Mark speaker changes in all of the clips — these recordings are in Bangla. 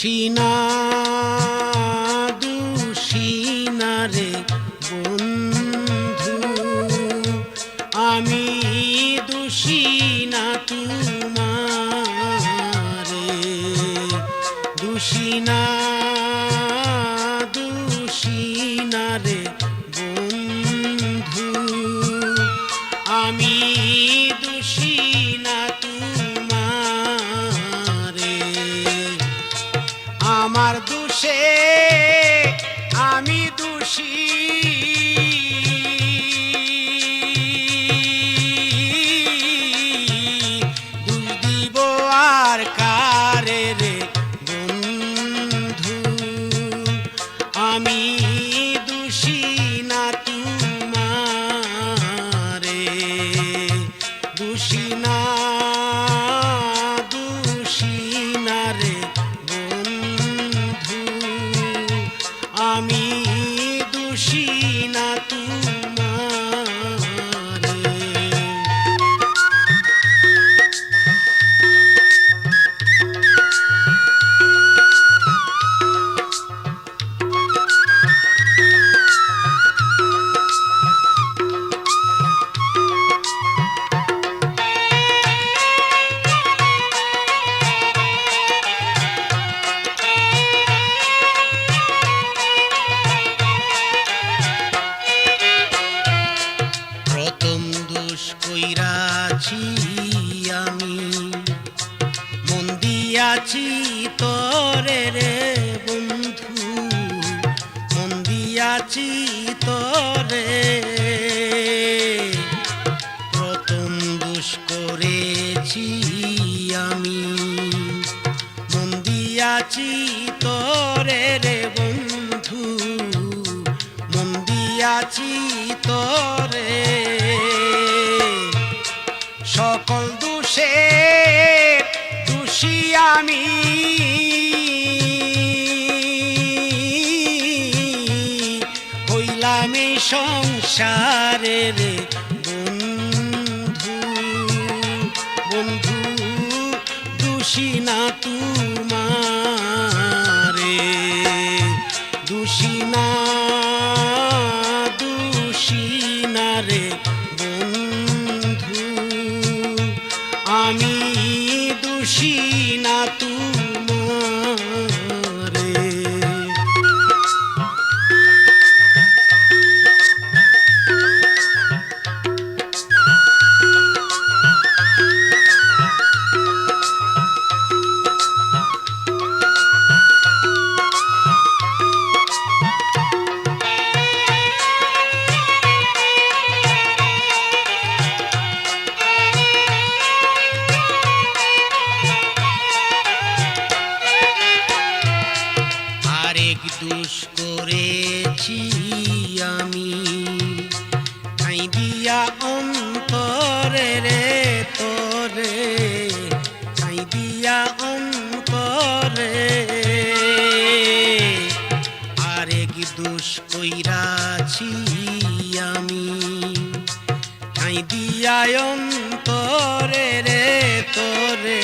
Speaker 1: দুষিনা দুষিনা রে বন্ধু। আমি দুষিনা তোমারে। দুষিনা দুষিনা রে বন্ধু। আমি আমি দিয়াছি তরে। প্রথম দোষ করেছি আমি। মন দিয়াছি তরে রে বন্ধু। মন দিয়াছি তরে। সকল দুষে দোষী আমি। হইলাম এই সংসারে রে বন্ধু বন্ধু দোষী না তুমারে দোষী না দোষী না রে। দিয়া অন্তরে। আরেক দুষ কইরাছি আমি। ঠাই দিয়া অন্তরে রে তোরে।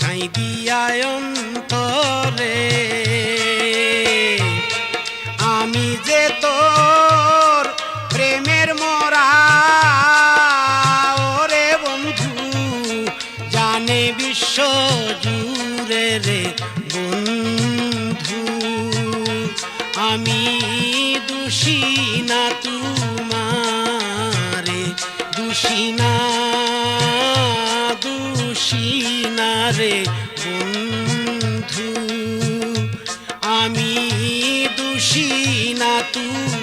Speaker 1: ঠাই দিয়া অন্তরে। বন্ধু, আমি দোষী না তুমারে, দোষী না দোষী না রে বন্ধু। আমি দোষী না তুমারে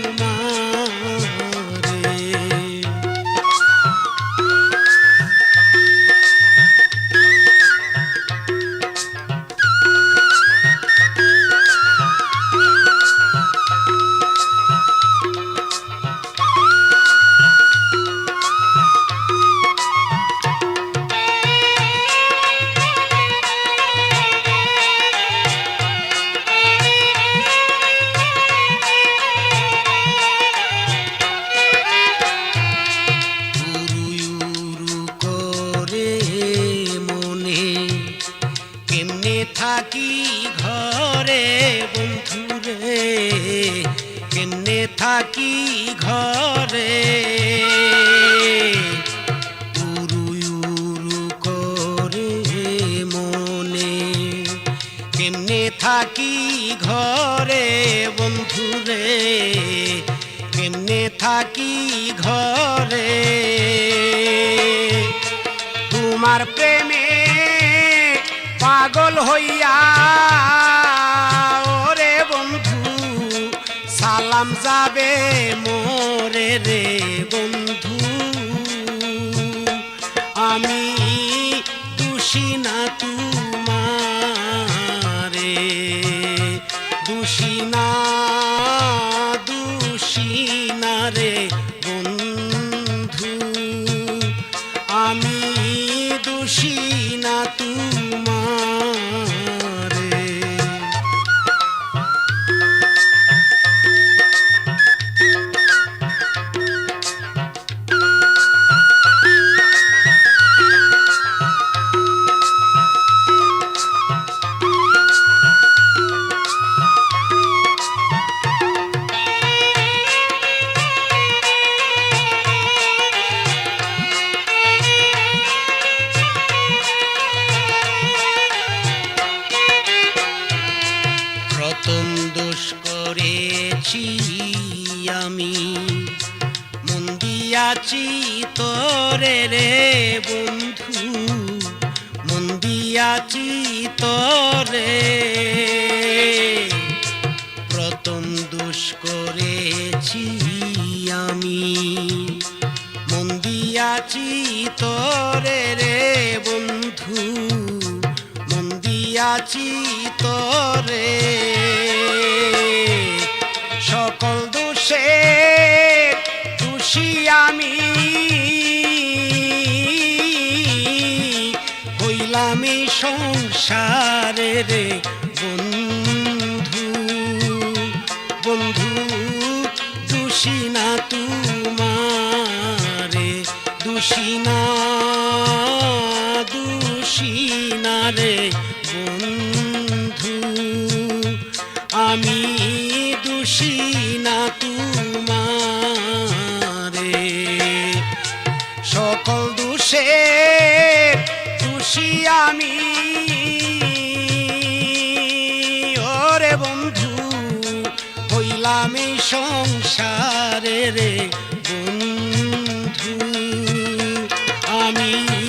Speaker 1: তোমার প্রেমে পাগল হইয়া, ওরে বন্ধু, সালাম যাবে মোরে রে বন্ধু। আমি দোষী না তোমারে, দোষী না না তোমারে। দিয়াছি তোরে রে বন্ধু, মন দিয়াছি তোরে। প্রথম দোষ করেছি আমি, মন দিয়াছি তোরে রে বন্ধু, মন দিয়াছি তোরে। সকল দোষে দোষী আমি। হইলাম সংসারে রে বন্ধু। বন্ধু দোষী তোমারে দোষী না দোষী না রে। সকল দোষে দোষী আমি। ওরে বন্ধু হইলাম এই সংসারে রে বন্ধু। আমি